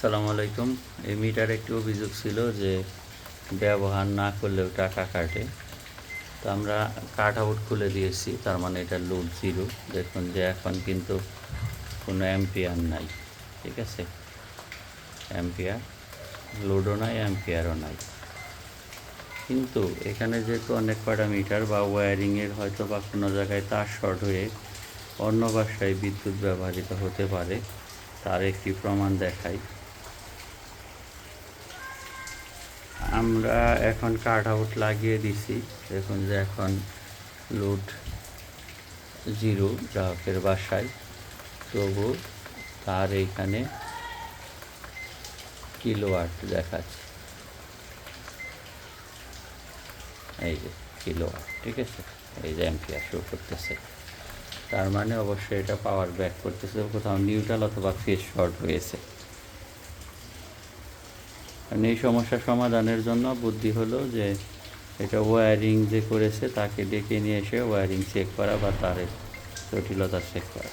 সালামু আলাইকুম। এই মিটার একটি অভিযোগ ছিল যে ব্যবহার না করলেও টাকা কাটে। তো আমরা কাট আউট খুলে দিয়েছি, তার মানে এটা লোড জিরো দেখুন যে এখন কিন্তু কোনো অ্যাম্পিয়ার নাই, ঠিক আছে? অ্যাম্পিয়ার লোডও নাই অ্যাম্পিয়ারও নাই। কিন্তু এখানে যেহেতু অনেক কটা মিটার বা ওয়্যারিংয়ের হয়তো বা কোনো জায়গায় তার শর্ট হয়ে অন্য বাসায় বিদ্যুৎ ব্যবহৃত হতে পারে, তার একটি প্রমাণ দেখাই। আমরা এখন কাট আউট লাগিয়ে দিছি। দেখুন যে এখন লোড জিরো গ্রাহকের বাসায়। তবু তার এইখানে কিলোওয়াট দেখাচ্ছে। এই যে কিলোওয়াট ঠিক আছে? এই যে অ্যাম্পিয়ার শো করতেছে। তার মানে অবশ্যই এটা পাওয়ার ব্যাক করতেছে। কোথাও নিউট্রাল অথবা ফেস শর্ট হয়েছে। কারণ এই সমস্যা সমাধানের জন্য বুদ্ধি হলো যে এটা ওয়্যারিং যে করেছে তাকে ডেকে নিয়ে এসে ওয়্যারিং চেক করা বা তারের জটিলতা চেক করা।